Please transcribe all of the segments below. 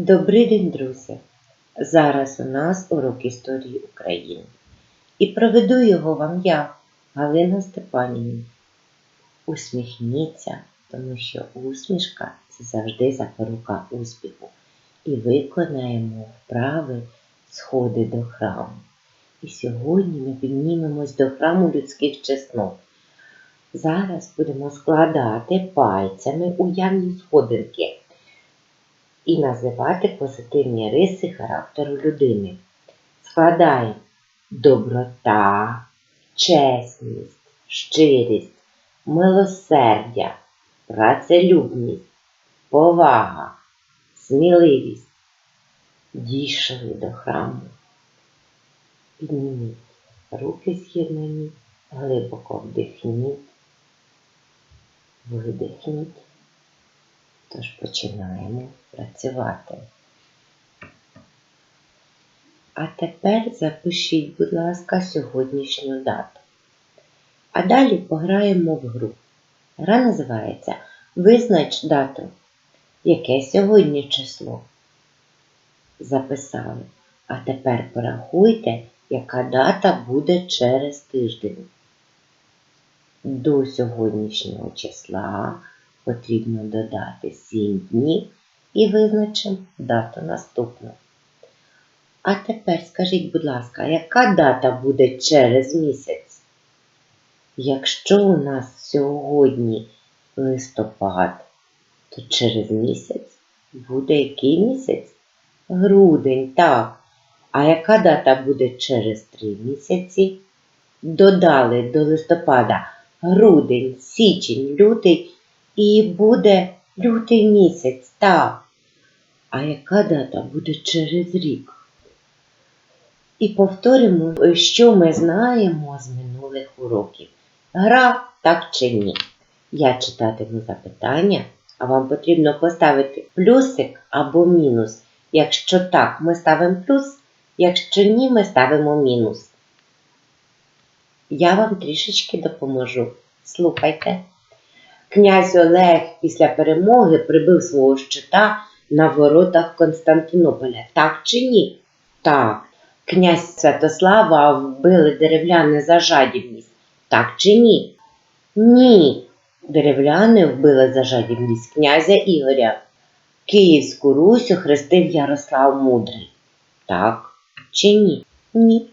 Добрий день, друзі! Зараз у нас урок історії України. І проведу його вам я, Галина Степанівна. Усміхніться, тому що усмішка це завжди запорука успіху. І виконаємо вправи сходи до храму. І сьогодні ми піднімемось до храму людських чеснот. Зараз будемо складати пальцями уявні сходинки і називати позитивні риси характеру людини. Складаємо доброта, чесність, щирість, милосердя, працелюбність, повага, сміливість. Дійшли до храму. Підніміть руки з'єднані, глибоко вдихніть, видихніть. Тож починаємо працювати. А тепер запишіть, будь ласка, сьогоднішню дату. А далі пограємо в гру. Гра називається Визнач дату. Яке сьогодні число? Записали. А тепер порахуйте, яка дата буде через тиждень. До сьогоднішнього числа потрібно додати 7 днів і визначимо дату наступну. А тепер скажіть, будь ласка, яка дата буде через місяць? Якщо у нас сьогодні листопад, то через місяць буде який місяць? Грудень, так. А яка дата буде через три місяці? Додали до листопада грудень, січень, лютий і буде лютий місяць, так. А яка дата буде через рік? І повторимо, що ми знаємо з минулих уроків. Гра так чи ні. Я читатиму запитання, а вам потрібно поставити плюсик або мінус. Якщо так, ми ставимо плюс, якщо ні, ми ставимо мінус. Я вам трішечки допоможу. Слухайте. Князь Олег після перемоги прибив свого щита на воротах Константинополя. Так чи ні? Так. Князь Святослава вбили деревляни за жадібність. Так чи ні? Ні. Деревляни вбили за жадібність князя Ігоря. Київську Русь охрестив Ярослав Мудрий. Так чи ні? Ні.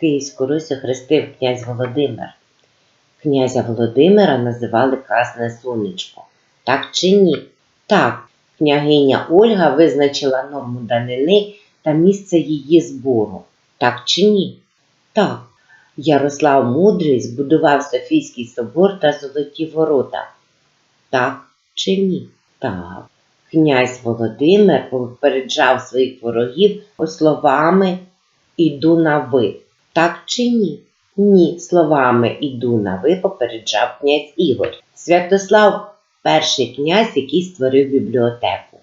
Київську Русь охрестив князь Володимир. Князя Володимира називали Красне Сонечко. Так чи ні? Так, княгиня Ольга визначила норму данини та місце її збору. Так чи ні? Так. Ярослав Мудрий збудував Софійський собор та Золоті ворота. Так чи ні? Так. Князь Володимир попереджав своїх ворогів словами Іду на ви. Так чи ні? Ні, словами іду на ви попереджав князь Ігор. Святослав перший князь, який створив бібліотеку.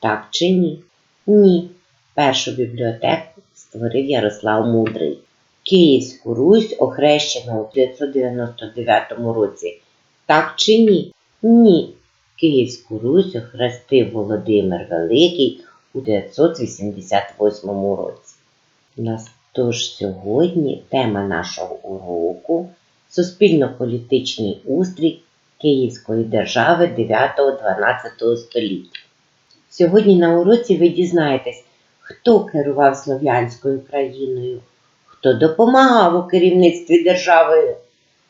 Так чи ні? Ні. Першу бібліотеку створив Ярослав Мудрий. Київську Русь охрещено у 599 році. Так чи ні? Ні. Київську Русь охрестив Володимир Великий у 988 році. Тож сьогодні тема нашого уроку суспільно-політичний устрій Київської держави 9-12 століття. Сьогодні на уроці ви дізнаєтесь, хто керував Слов'янською країною, хто допомагав у керівництві державою,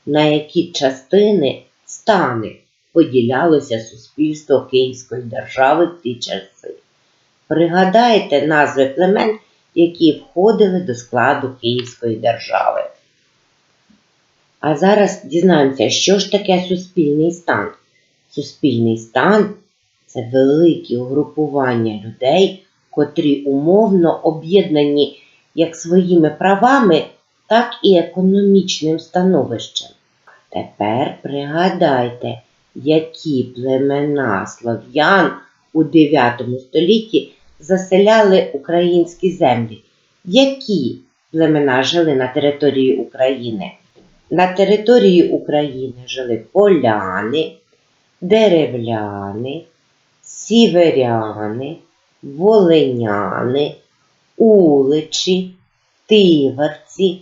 на які частини стани поділялося суспільство Київської держави в ті часи. Пригадайте назви племен які входили до складу Київської держави. А зараз дізнаємося, що ж таке суспільний стан. Суспільний стан це великі угрупування людей, котрі умовно об'єднані як своїми правами, так і економічним становищем. Тепер пригадайте, які племена слов'ян у 9 столітті заселяли українські землі. Які племена жили на території України? На території України жили поляни, деревляни, сіверяни, волиняни, уличі, тиверці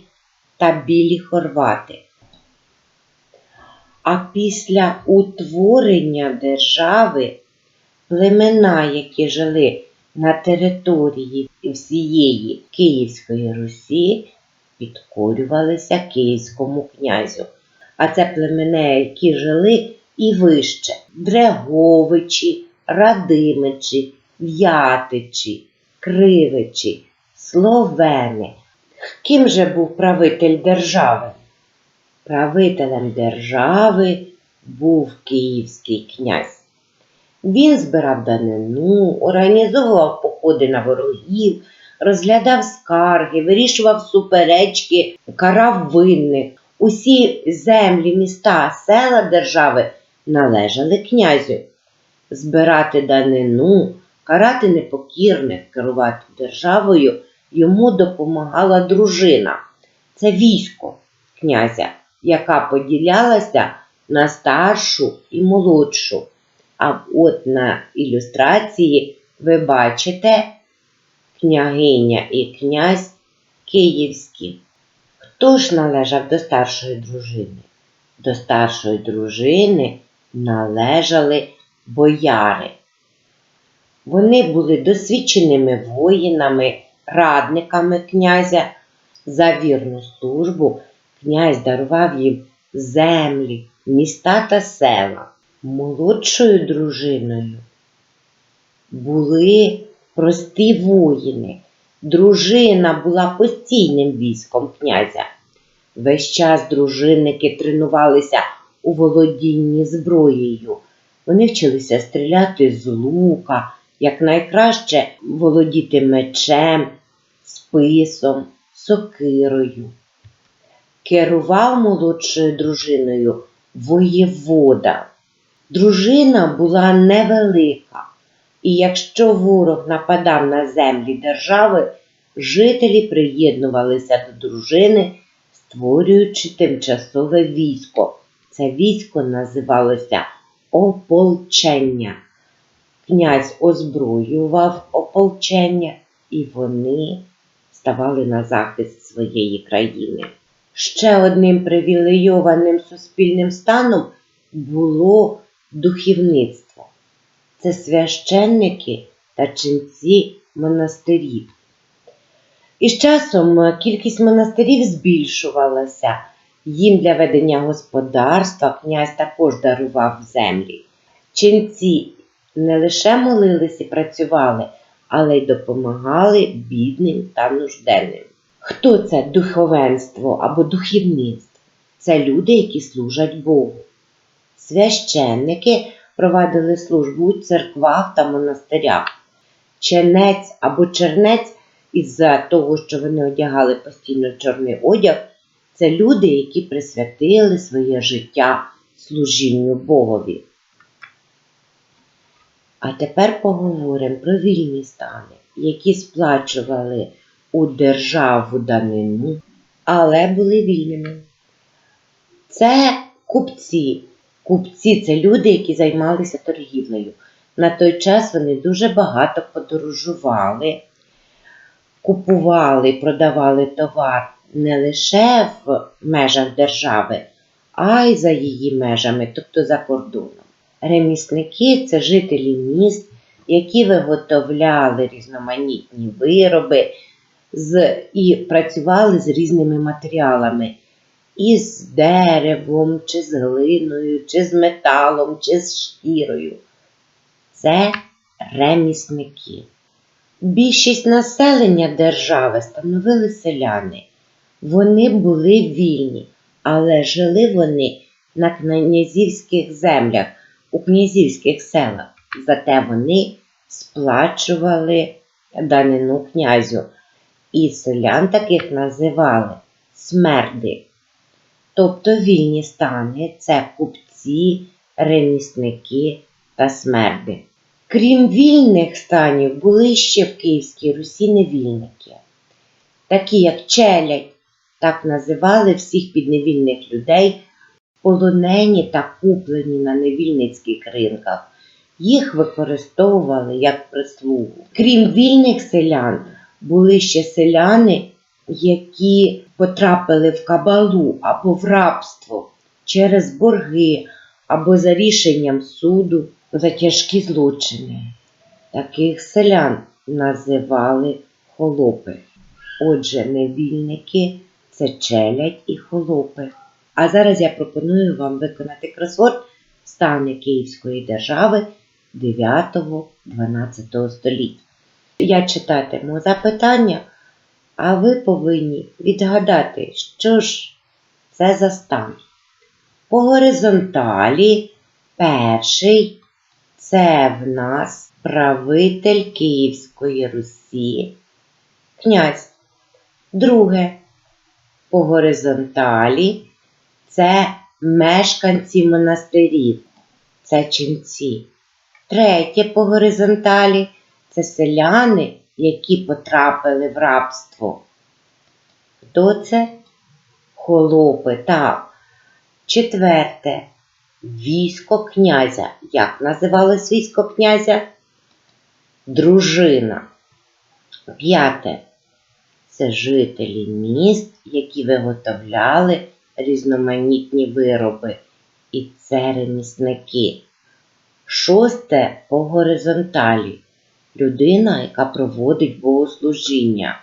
та білі хорвати. А після утворення держави племена, які жили на території всієї Київської Русі, підкорювалися київському князю. А це племена, які жили і вище Дреговичі, Радимичі, В'ятичі, Кривичі, Словени. Ким же був правитель держави? Правителем держави був київський князь. Він збирав данину, організовував походи на ворогів, розглядав скарги, вирішував суперечки, карав винних. Усі землі, міста, села держави належали князю. Збирати данину, карати непокірних, керувати державою йому допомагала дружина. Це військо князя, яка поділялася на старшу і молодшу. А от на ілюстрації ви бачите княгиня і князь київські. Хто ж належав до старшої дружини? До старшої дружини належали бояри. Вони були досвідченими воїнами, радниками князя. За вірну службу князь дарував їм землі, міста та села. Молодшою дружиною були прості воїни. Дружина була постійним військом князя. Весь час дружинники тренувалися у володінні зброєю. Вони вчилися стріляти з лука, як найкраще володіти мечем, списом, сокирою. Керував молодшою дружиною воєвода. Дружина була невелика, і якщо ворог нападав на землі держави, жителі приєднувалися до дружини, створюючи тимчасове військо. Це військо називалося ополчення. Князь озброював ополчення, і вони ставали на захист своєї країни. Ще одним привілейованим суспільним станом було духовництво. Це священники та ченці монастирів. І з часом кількість монастирів збільшувалася. Їм для ведення господарства князь також дарував землі. Ченці не лише молились і працювали, але й допомагали бідним та нужденним. Хто це духовенство або духівництво? Це люди, які служать Богу. Священники провадили службу у церквах та монастирях. Ченець або чернець, із-за того, що вони одягали постійно чорний одяг, це люди, які присвятили своє життя служінню Богові. А тепер поговоримо про вільні стани, які сплачували у державу данину, але були вільними. Це купці. Купці це люди, які займалися торгівлею. На той час вони дуже багато подорожували, купували продавали товар не лише в межах держави, а й за її межами, тобто за кордоном. Ремісники це жителі міст, які виготовляли різноманітні вироби з, і працювали з різними матеріалами. Із деревом, чи з глиною, чи з металом, чи з шкірою. Це ремісники. Більшість населення держави становили селяни. Вони були вільні, але жили вони на князівських землях, у князівських селах. Зате вони сплачували данину князю. І селян таких називали смерди. Тобто вільні стани це купці, ремісники та смерди. Крім вільних станів, були ще в Київській Русі невільники, такі як челядь, так називали всіх підневільних людей, полонені та куплені на невільницьких ринках. Їх використовували як прислугу. Крім вільних селян, були ще селяни, які потрапили в кабалу або в рабство через борги або за рішенням суду за тяжкі злочини. Таких селян називали холопи. Отже, невільники це челядь і холопи. А зараз я пропоную вам виконати кросворд стани Київської держави 9-12 століття. Я читатиму запитання, а ви повинні відгадати, що ж це за стан. По горизонталі перший це в нас правитель Київської Русі, князь. Друге по горизонталі це мешканці монастирів, це ченці. Третє по горизонталі це селяни, які потрапили в рабство. Хто це? Холопи, так. Четверте військо князя. Як називалось військо князя? Дружина. П'яте це жителі міст, які виготовляли різноманітні вироби, і це ремісники. Шосте по горизонталі людина, яка проводить богослужіння.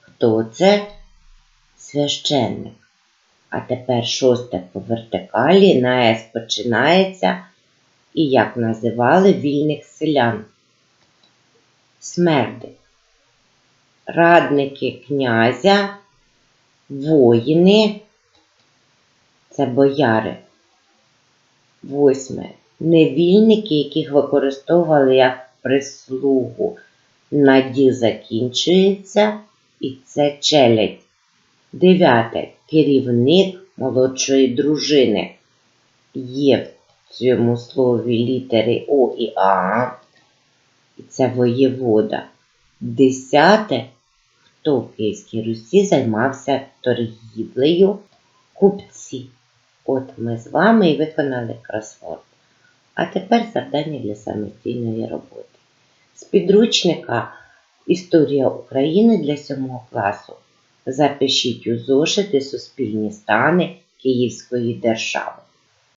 Хто це? Священник. А тепер шосте по вертикалі на С починається і як називали вільних селян. Смерди. Радники князя, воїни, це бояри. Восьме. Невільники, яких використовували як прислугу. Наділ закінчується, і це челядь. Дев'яте. Керівник молодшої дружини. Є в цьому слові літери О і А. І це воєвода. Десяте. Хто в Київській Русі займався торгівлею? Купці. От ми з вами і виконали кросворд. А тепер завдання для самостійної роботи. З підручника Історія України для 7 класу. Запишіть у зошити суспільні стани Київської держави.